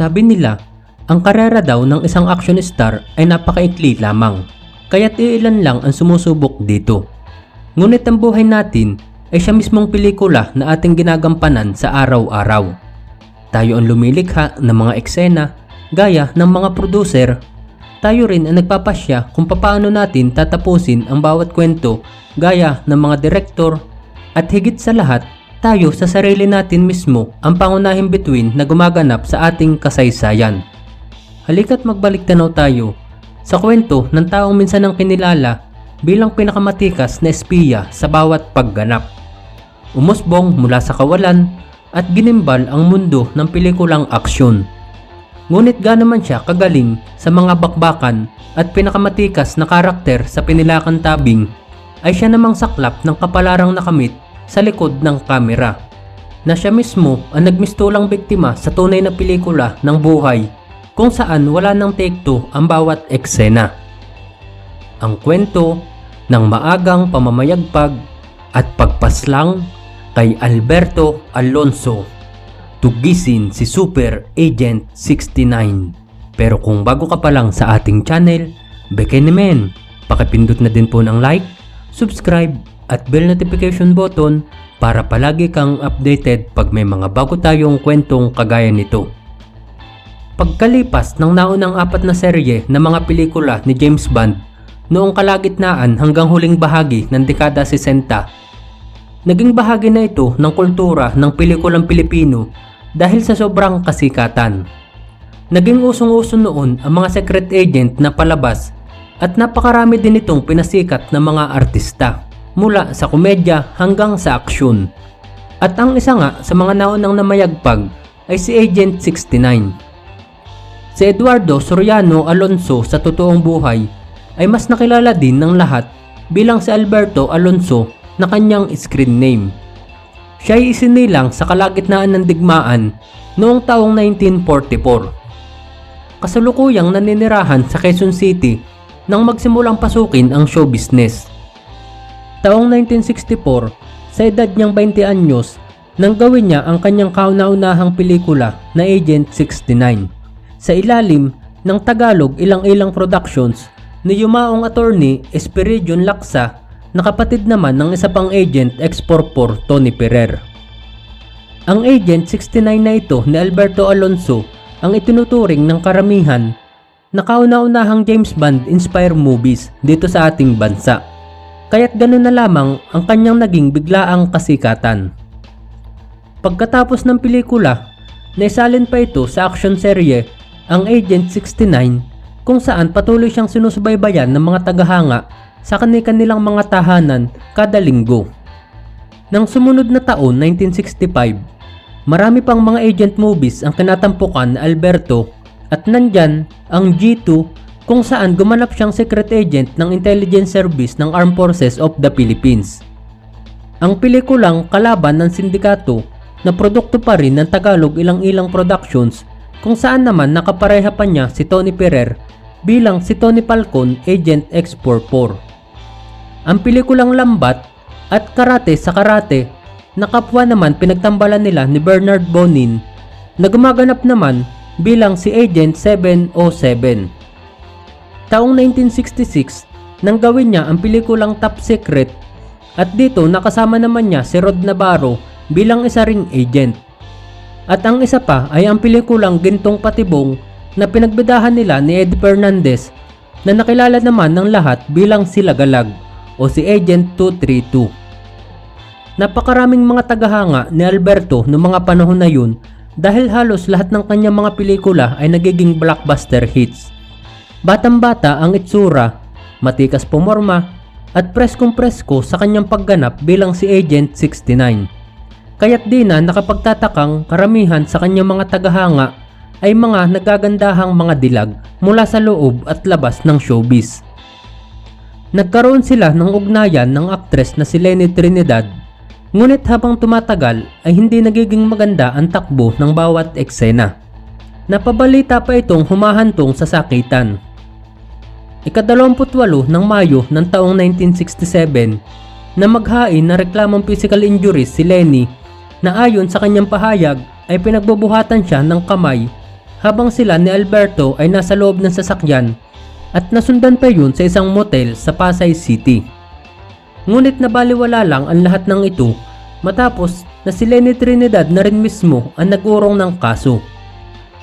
Sabi nila, ang karera daw ng isang action star ay napakaikli lamang, kaya't iilan lang ang sumusubok dito. Ngunit ang buhay natin ay siya mismong pelikula na ating ginagampanan sa araw-araw. Tayo ang lumilikha ng mga eksena, gaya ng mga producer. Tayo rin ang nagpapasya kung paano natin tatapusin ang bawat kwento gaya ng mga direktor at higit sa lahat, tayo sa sarili natin mismo ang pangunahing bituin na gumaganap sa ating kasaysayan. Halika't magbalik tanaw tayo sa kwento ng taong minsan ang kinilala bilang pinakamatikas na espiya sa bawat pagganap. Umusbong mula sa kawalan at ginimbal ang mundo ng pelikulang aksyon. Ngunit gaano man siya kagaling sa mga bakbakan at pinakamatikas na karakter sa pinilakan tabing ay siya namang saklap ng kapalarang nakamit sa likod ng kamera na siya mismo ang nagmistulang biktima sa tunay na pelikula ng buhay kung saan wala ng take two ang bawat eksena. Ang kwento ng maagang pamamayagpag at pagpaslang kay Alberto Alonso. Tugisin si Super Agent 69. Pero kung bago ka pa lang sa ating channel, bekenemen, pakipindot na din po ng like, subscribe at bell notification button para palagi kang updated pag may mga bago tayong kwentong kagaya nito. Pagkalipas ng naunang apat na serye ng mga pelikula ni James Bond noong kalagitnaan hanggang huling bahagi ng dekada 60, naging bahagi na ito ng kultura ng pelikulang Pilipino dahil sa sobrang kasikatan. Naging usong-uso noon ang mga secret agent na palabas at napakarami din itong pinasikat ng mga artista mula sa komedya hanggang sa aksyon. At ang isa nga sa mga naunang namayagpag ay si Agent 69. Si Eduardo Soriano Alonso sa totoong buhay ay mas nakilala din ng lahat bilang si Alberto Alonso na kanyang screen name. Siya ay isinilang sa kalagitnaan ng digmaan noong taong 1944. Kasalukuyang naninirahan sa Quezon City nang magsimulang pasukin ang show business. Taong 1964, sa edad niyang 20 anyos, nang gawin niya ang kanyang kauna-unahang pelikula na Agent 69 sa ilalim ng Tagalog Ilang-Ilang Productions ni yumaong attorney Espiridion Laksa na kapatid naman ng isa pang agent ex-porpor Tony Ferrer. Ang agent 69 na ito ni Alberto Alonso ang itinuturing ng karamihan na kauna-unahang James Bond inspired movies dito sa ating bansa. Kaya't ganun na lamang ang kanyang naging biglaang kasikatan. Pagkatapos ng pelikula, naisalin pa ito sa action serye ang Agent 69 kung saan patuloy siyang sinusubaybayan ng mga tagahanga sa kanilang mga tahanan kada linggo. Nang sumunod na taon 1965, marami pang mga agent movies ang kinatampukan Alberto at nandyan ang G2 kung saan gumanap siyang secret agent ng intelligence service ng Armed Forces of the Philippines. Ang pelikulang kalaban ng sindikato na produkto pa rin ng Tagalog ilang-ilang productions kung saan naman nakapareha pa niya si Tony Ferrer bilang si Tony Falcon Agent X44. Ang pelikulang Lambat at Karate sa Karate na kapwa naman pinagtambalan nila ni Bernard Bonin na gumaganap naman bilang si Agent 707. Taong 1966 nang gawin niya ang pelikulang Top Secret at dito nakasama naman niya si Rod Navarro bilang isa ring agent. At ang isa pa ay ang pelikulang Gintong Patibong na pinagbedahan nila ni Eddie Fernandez na nakilala naman ng lahat bilang si Lagalag o si Agent 232. Napakaraming mga tagahanga ni Alberto noong mga panahon na yun dahil halos lahat ng kanyang mga pelikula ay nagiging blockbuster hits. Batang-bata ang itsura, matikas pumorma, at preskong presko sa kanyang pagganap bilang si Agent 69. Kaya't di na nakapagtatakang karamihan sa kanyang mga tagahanga ay mga nagagandahang mga dilag mula sa loob at labas ng showbiz. Nagkaroon sila ng ugnayan ng aktres na si Lenny Trinidad. Ngunit habang tumatagal ay hindi nagiging maganda ang takbo ng bawat eksena. Napabalita pa itong humahantong sa sakitan. Ikadalawamputwalo ng Mayo ng taong 1967 na maghain na reklamong physical injuries si Lenny na ayon sa kanyang pahayag ay pinagbubuhatan siya ng kamay habang sila ni Alberto ay nasa loob ng sasakyan at nasundan pa yun sa isang motel sa Pasay City. Ngunit nabaliwala lang ang lahat ng ito matapos na si Lenny Trinidad na rin mismo ang nag-urong ng kaso.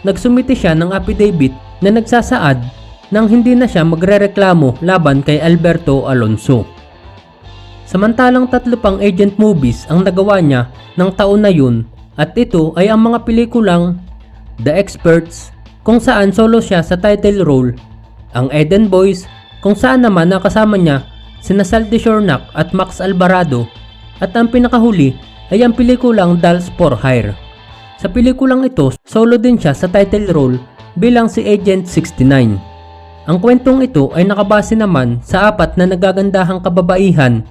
Nagsumiti siya ng affidavit na nagsasaad nang hindi na siya magrereklamo laban kay Alberto Alonso. Samantalang tatlo pang agent movies ang nagawa niya ng taon na yun at ito ay ang mga pelikulang The Experts kung saan solo siya sa title role, ang Eden Boys kung saan naman nakasama niya sina Saldi Shornak at Max Alvarado at ang pinakahuli ay ang pelikulang Dolls for Hire. Sa pelikulang ito, solo din siya sa title role bilang si Agent 69. Ang kwentong ito ay nakabase naman sa apat na nagagandahang kababaihan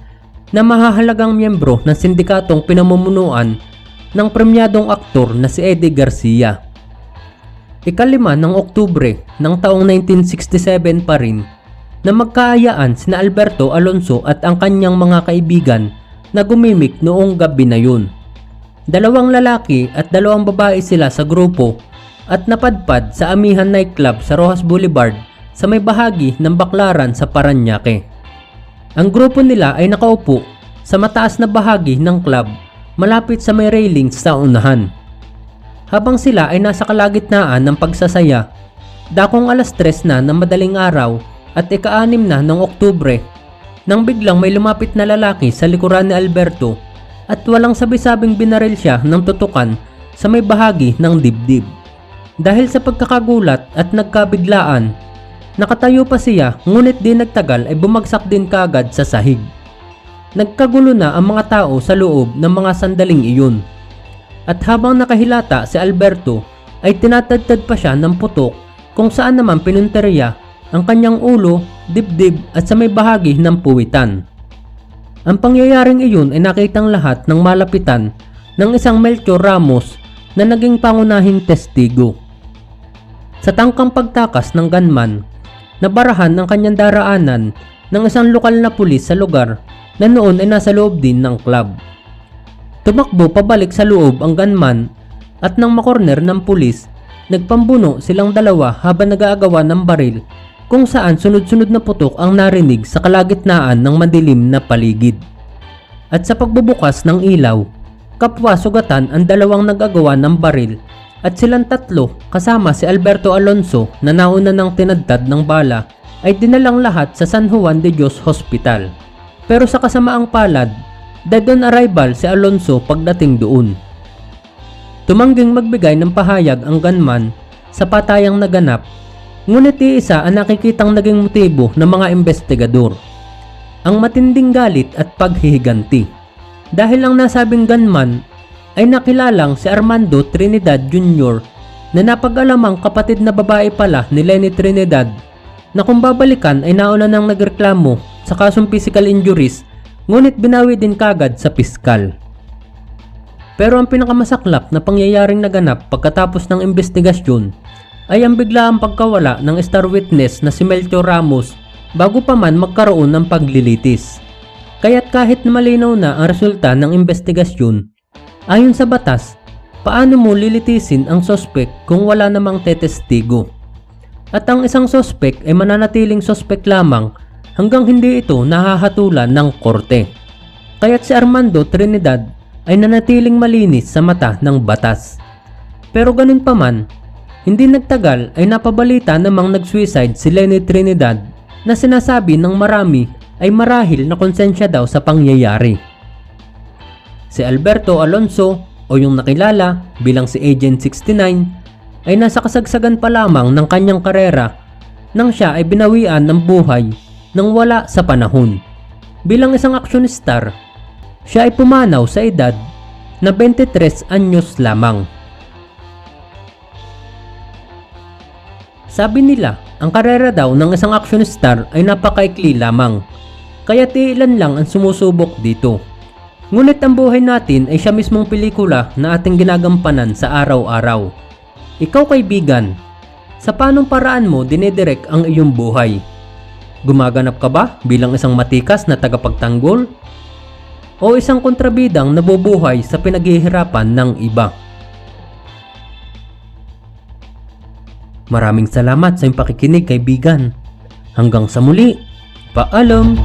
na mahahalagang miyembro ng sindikatong pinamumunuan ng premyadong aktor na si Eddie Garcia. Ikalima ng Oktubre ng taong 1967 pa rin na magkaayaan sina Alberto Alonso at ang kanyang mga kaibigan na gumimik noong gabi na yun. Dalawang lalaki at dalawang babae sila sa grupo at napadpad sa Amihan Nightclub sa Rojas Boulevard sa may bahagi ng Baklaran sa Paranaque. Ang grupo nila ay nakaupo sa mataas na bahagi ng club malapit sa may railings sa unahan. Habang sila ay nasa kalagitnaan ng pagsasaya, dakong alas tres na ng madaling araw at ika-anim na ng Oktubre nang biglang may lumapit na lalaki sa likuran ni Alberto at walang sabi-sabing binaril siya ng tutukan sa may bahagi ng dibdib. Dahil sa pagkakagulat at nagkabiglaan, Nakatayo pa siya ngunit di nagtagal ay bumagsak din kagad sa sahig. Nagkagulo na ang mga tao sa loob ng mga sandaling iyon. At habang nakahilata si Alberto ay tinatadtad pa siya ng putok kung saan naman pinunteriya ang kanyang ulo, dibdib at sa may bahagi ng puwitan. Ang pangyayaring iyon ay nakitang lahat ng malapitan ng isang Melchor Ramos na naging pangunahing testigo. Sa tangkang pagtakas ng gunman, nabarahan ng kanyang daraanan ng isang lokal na pulis sa lugar na noon ay nasa loob din ng club. Tumakbo pabalik sa loob ang gunman at nang makorner ng pulis, nagpambuno silang dalawa habang nag-aagawa ng baril kung saan sunod-sunod na putok ang narinig sa kalagitnaan ng madilim na paligid. At sa pagbubukas ng ilaw, kapwa sugatan ang dalawang nag-agawa ng baril at silang tatlo kasama si Alberto Alonso na nauna ng tinadtad ng bala ay dinalang lahat sa San Juan de Dios Hospital. Pero sa kasamaang palad, dead on arrival si Alonso pagdating doon. Tumangging magbigay ng pahayag ang gunman sa patayang naganap, ngunit iisa ang nakikitang naging motibo ng mga investigador. Ang matinding galit at paghihiganti. Dahil ang nasabing gunman ay nakilalang si Armando Trinidad Jr. na napag-alamang kapatid na babae pala ni Lenny Trinidad na kung babalikan ay nauna nang nagreklamo sa kasong physical injuries ngunit binawi din kagad sa piskal. Pero ang pinakamasaklap na pangyayaring naganap pagkatapos ng investigasyon ay ang biglaang pagkawala ng star witness na si Melchor Ramos bago pa man magkaroon ng paglilitis. Kaya't kahit malinaw na ang resulta ng investigasyon, Ayon sa batas, paano mo lilitisin ang sospek kung wala namang tetestigo? At ang isang sospek ay mananatiling sospek lamang hanggang hindi ito nahahatulan ng korte. Kaya't si Armando Trinidad ay nanatiling malinis sa mata ng batas. Pero ganun pa hindi nagtagal ay napabalita namang nag-suicide si Lenny Trinidad na sinasabi ng marami ay marahil na konsensya daw sa pangyayari. Si Alberto Alonso o yung nakilala bilang si Agent 69 ay nasa kasagsagan pa lamang ng kanyang karera nang siya ay binawian ng buhay nang wala sa panahon. Bilang isang action star, siya ay pumanaw sa edad na 23 anyos lamang. Sabi nila, ang karera daw ng isang action star ay napakaikli lamang, kaya ilan lang ang sumusubok dito. Ngunit ang buhay natin ay siya mismong pelikula na ating ginagampanan sa araw-araw. Ikaw kaibigan, sa panong paraan mo dinedirect ang iyong buhay? Gumaganap ka ba bilang isang matikas na tagapagtanggol? O isang kontrabidang nabubuhay sa pinaghihirapan ng iba? Maraming salamat sa iyong pakikinig kaibigan. Hanggang sa muli, paalam!